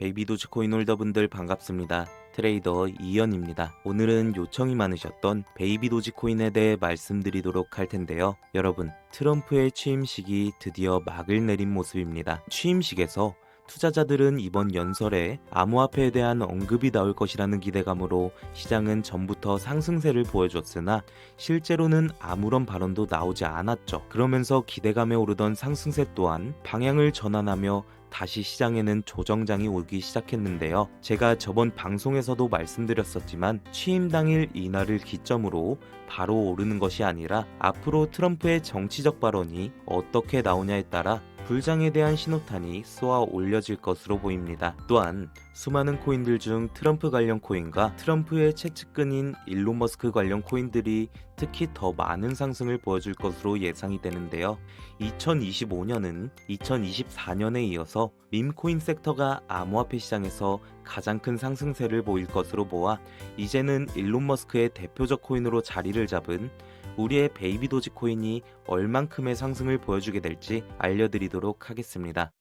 베이비 도지코인 홀더분들 반갑습니다. 트레이더 이연입니다. 오늘은 요청이 많으셨던 베이비 도지코인에 대해 말씀드리도록 할 텐데요. 여러분, 트럼프의 취임식이 드디어 막을 내린 모습입니다. 취임식에서 투자자들은 이번 연설에 암호화폐에 대한 언급이 나올 것이라는 기대감으로 시장은 전부터 상승세를 보여줬으나 실제로는 아무런 발언도 나오지 않았죠. 그러면서 기대감에 오르던 상승세 또한 방향을 전환하며 다시 시장에는 조정장이 오기 시작했는데요. 제가 저번 방송에서도 말씀드렸었지만 취임 당일 이날을 기점으로 바로 오르는 것이 아니라 앞으로 트럼프의 정치적 발언이 어떻게 나오냐에 따라 불장에 대한 신호탄이 쏘아 올려질 것으로 보입니다. 또한 수많은 코인들 중 트럼프 관련 코인과 트럼프의 최측근인 일론 머스크 관련 코인들이 특히 더 많은 상승을 보여줄 것으로 예상이 되는데요. 2025년은 2024년에 이어서 밈코인 섹터가 암호화폐 시장에서 가장 큰 상승세를 보일 것으로 보아 이제는 일론 머스크의 대표적 코인으로 자리를 잡은 우리의 베이비 도지 코인이 얼만큼의 상승을 보여주게 될지 알려드리도록 하겠습니다.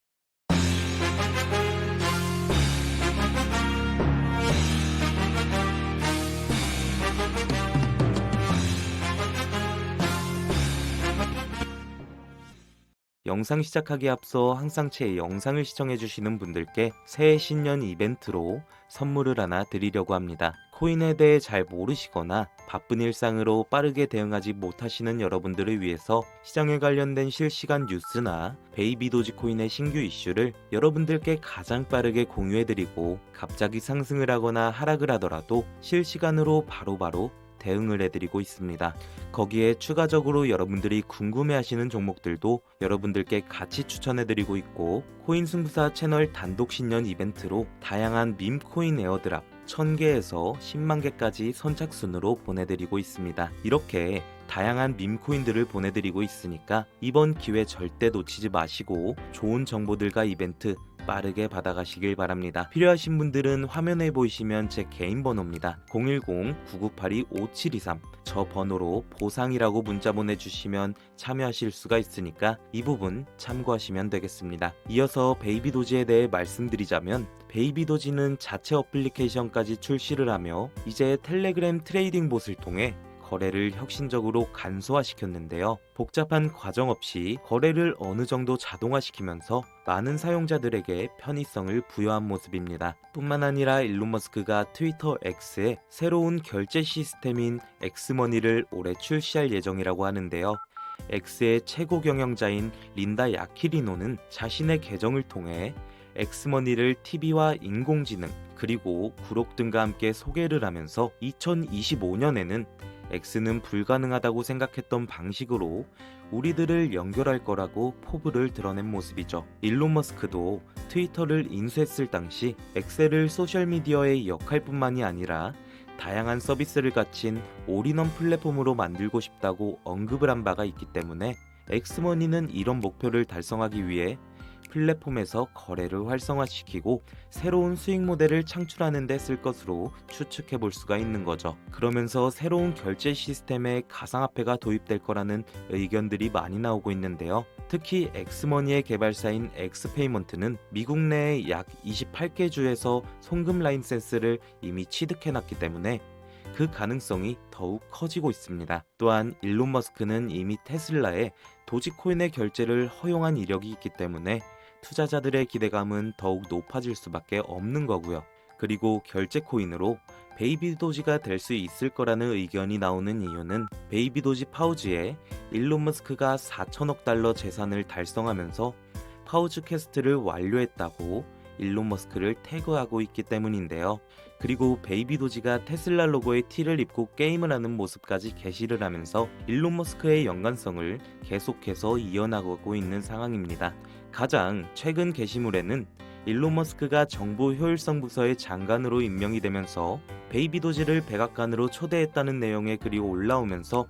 영상 시작하기에 앞서 항상 제 영상을 시청해주시는 분들께 새해 신년 이벤트로 선물을 하나 드리려고 합니다. 코인에 대해 잘 모르시거나 바쁜 일상으로 빠르게 대응하지 못하시는 여러분들을 위해서 시장에 관련된 실시간 뉴스나 베이비 도지코인의 신규 이슈를 여러분들께 가장 빠르게 공유해드리고 갑자기 상승을 하거나 하락을 하더라도 실시간으로 바로바로 대응을 해드리고 있습니다. 거기에 추가적으로 여러분들이 궁금해하시는 종목들도 여러분들께 같이 추천해드리고 있고 코인 승부사 채널 단독 신년 이벤트로 다양한 밈코인 에어드랍 1000개에서 10만 개까지 선착순으로 보내드리고 있습니다. 이렇게 다양한 밈코인들을 보내드리고 있으니까 이번 기회 절대 놓치지 마시고 좋은 정보들과 이벤트 빠르게 받아가시길 바랍니다. 필요하신 분들은 화면에 보이시면 제 개인 번호입니다. 010-9982-5723 저 번호로 보상이라고 문자 보내주시면 참여하실 수가 있으니까 이 부분 참고하시면 되겠습니다. 이어서 베이비 도지에 대해 말씀드리자면 베이비 도지는 자체 어플리케이션까지 출시를 하며 이제 텔레그램 트레이딩 봇을 통해 거래를 혁신적으로 간소화시켰는데요. 복잡한 과정 없이 거래를 어느 정도 자동화시키면서 많은 사용자들에게 편의성을 부여한 모습입니다. 뿐만 아니라 일론 머스크가 트위터 X에 새로운 결제 시스템인 엑스머니를 올해 출시할 예정이라고 하는데요. X의 최고 경영자인 린다 야키리노는 자신의 계정을 통해 엑스머니를 TV와 인공지능 그리고 구록 등과 함께 소개를 하면서 2025년에는 X는 불가능하다고 생각했던 방식으로 우리들을 연결할 거라고 포부를 드러낸 모습이죠. 일론 머스크도 트위터를 인수했을 당시 엑셀을 소셜미디어의 역할뿐만이 아니라 다양한 서비스를 갖춘 올인원 플랫폼으로 만들고 싶다고 언급을 한 바가 있기 때문에 엑스머니는 이런 목표를 달성하기 위해 플랫폼에서 거래를 활성화시키고 새로운 수익 모델을 창출하는 데 쓸 것으로 추측해 볼 수가 있는 거죠. 그러면서 새로운 결제 시스템에 가상화폐가 도입될 거라는 의견들이 많이 나오고 있는데요. 특히 엑스머니의 개발사인 엑스페이먼트는 미국 내에 약 28개 주에서 송금 라이센스를 이미 취득해 놨기 때문에 그 가능성이 더욱 커지고 있습니다. 또한 일론 머스크는 이미 테슬라에 도지코인의 결제를 허용한 이력이 있기 때문에 투자자들의 기대감은 더욱 높아질 수밖에 없는 거고요. 그리고 결제 코인으로 베이비 도지가 될 수 있을 거라는 의견이 나오는 이유는 베이비 도지 파우즈에 일론 머스크가 4천억 달러 재산을 달성하면서 파우즈 퀘스트를 완료했다고 일론 머스크를 태그하고 있기 때문인데요. 그리고 베이비 도지가 테슬라 로고의 티를 입고 게임을 하는 모습까지 게시를 하면서 일론 머스크의 연관성을 계속해서 이어나가고 있는 상황입니다. 가장 최근 게시물에는 일론 머스크가 정부 효율성 부서의 장관으로 임명이 되면서 베이비 도지를 백악관으로 초대했다는 내용의 글이 올라오면서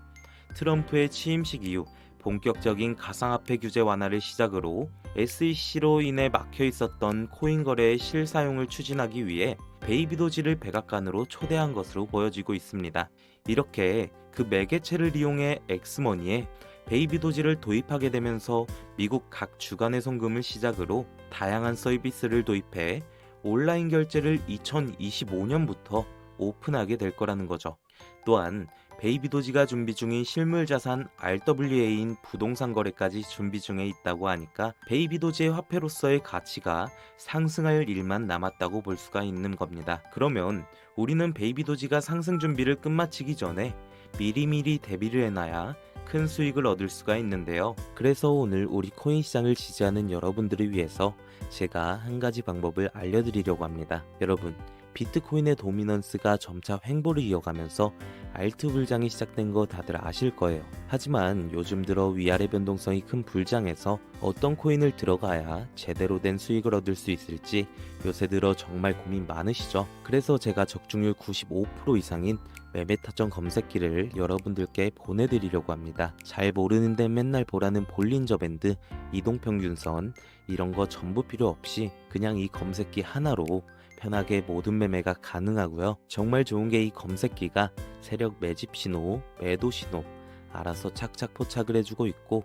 트럼프의 취임식 이후 본격적인 가상화폐 규제 완화를 시작으로 SEC로 인해 막혀 있었던 코인 거래의 실사용을 추진하기 위해 베이비 도지를 백악관으로 초대한 것으로 보여지고 있습니다. 이렇게 그 매개체를 이용해 엑스머니에 베이비 도지를 도입하게 되면서 미국 각 주간의 송금을 시작으로 다양한 서비스를 도입해 온라인 결제를 2025년부터 오픈하게 될 거라는 거죠. 또한 베이비도지가 준비 중인 실물 자산 RWA인 부동산 거래까지 준비 중에 있다고 하니까 베이비도지의 화폐로서의 가치가 상승할 일만 남았다고 볼 수가 있는 겁니다. 그러면 우리는 베이비도지가 상승 준비를 끝마치기 전에 미리미리 대비를 해놔야 큰 수익을 얻을 수가 있는데요. 그래서 오늘 우리 코인 시장을 지지하는 여러분들을 위해서 제가 한 가지 방법을 알려드리려고 합니다. 여러분, 비트코인의 도미넌스가 점차 횡보를 이어가면서 알트 불장이 시작된 거 다들 아실 거예요. 하지만 요즘 들어 위아래 변동성이 큰 불장에서 어떤 코인을 들어가야 제대로 된 수익을 얻을 수 있을지 요새 들어 정말 고민 많으시죠? 그래서 제가 적중률 95% 이상인 매매 타점 검색기를 여러분들께 보내드리려고 합니다. 잘 모르는데 맨날 보라는 볼린저 밴드, 이동평균선 이런 거 전부 필요 없이 그냥 이 검색기 하나로 편하게 모든 매매가 가능하고요. 정말 좋은 게 이 검색기가 세력 매집 신호, 매도 신호 알아서 착착 포착을 해주고 있고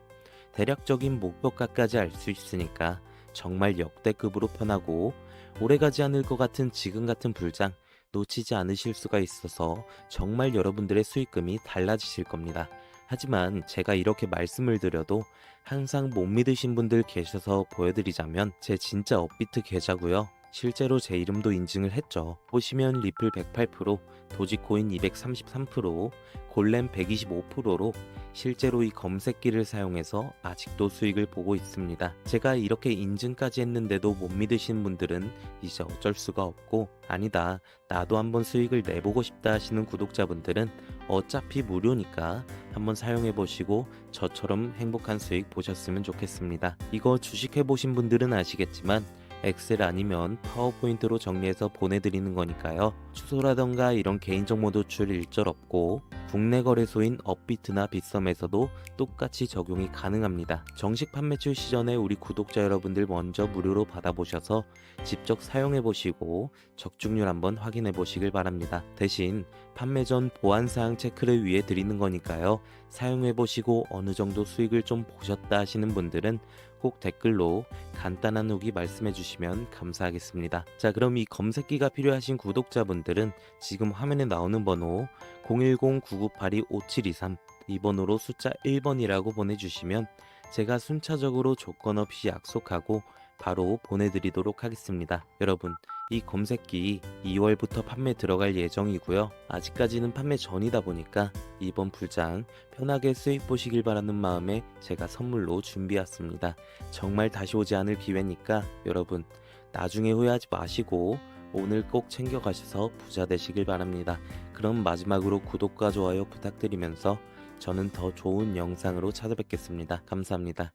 대략적인 목표가까지 알 수 있으니까 정말 역대급으로 편하고 오래가지 않을 것 같은 지금 같은 불장 놓치지 않으실 수가 있어서 정말 여러분들의 수익금이 달라지실 겁니다. 하지만 제가 이렇게 말씀을 드려도 항상 못 믿으신 분들 계셔서 보여드리자면 제 진짜 업비트 계좌고요. 실제로 제 이름도 인증을 했죠. 보시면 리플 108%, 도지코인 233%, 골렘 125%로 실제로 이 검색기를 사용해서 아직도 수익을 보고 있습니다. 제가 이렇게 인증까지 했는데도 못 믿으신 분들은 이제 어쩔 수가 없고 아니다 나도 한번 수익을 내보고 싶다 하시는 구독자분들은 어차피 무료니까 한번 사용해 보시고 저처럼 행복한 수익 보셨으면 좋겠습니다. 이거 주식해 보신 분들은 아시겠지만 엑셀 아니면 파워포인트로 정리해서 보내드리는 거니까요. 주소라던가 이런 개인정보 노출 일절 없고 국내 거래소인 업비트나 빗썸에서도 똑같이 적용이 가능합니다. 정식 판매 출시 전에 우리 구독자 여러분들 먼저 무료로 받아보셔서 직접 사용해 보시고 적중률 한번 확인해 보시길 바랍니다. 대신 판매 전 보안사항 체크를 위해 드리는 거니까요. 사용해 보시고 어느 정도 수익을 좀 보셨다 하시는 분들은 꼭 댓글로 간단한 후기 말씀해 주시면 감사하겠습니다. 자, 그럼 이 검색기가 필요하신 구독자분들은 지금 화면에 나오는 번호 010-9982-5723이 번호로 숫자 1번이라고 보내주시면 제가 순차적으로 조건 없이 약속하고 바로 보내드리도록 하겠습니다. 여러분, 이 검색기 2월부터 판매 들어갈 예정이고요. 아직까지는 판매 전이다 보니까 이번 불장 편하게 수익 보시길 바라는 마음에 제가 선물로 준비했습니다. 정말 다시 오지 않을 기회니까 여러분, 나중에 후회하지 마시고 오늘 꼭 챙겨가셔서 부자 되시길 바랍니다. 그럼 마지막으로 구독과 좋아요 부탁드리면서 저는 더 좋은 영상으로 찾아뵙겠습니다. 감사합니다.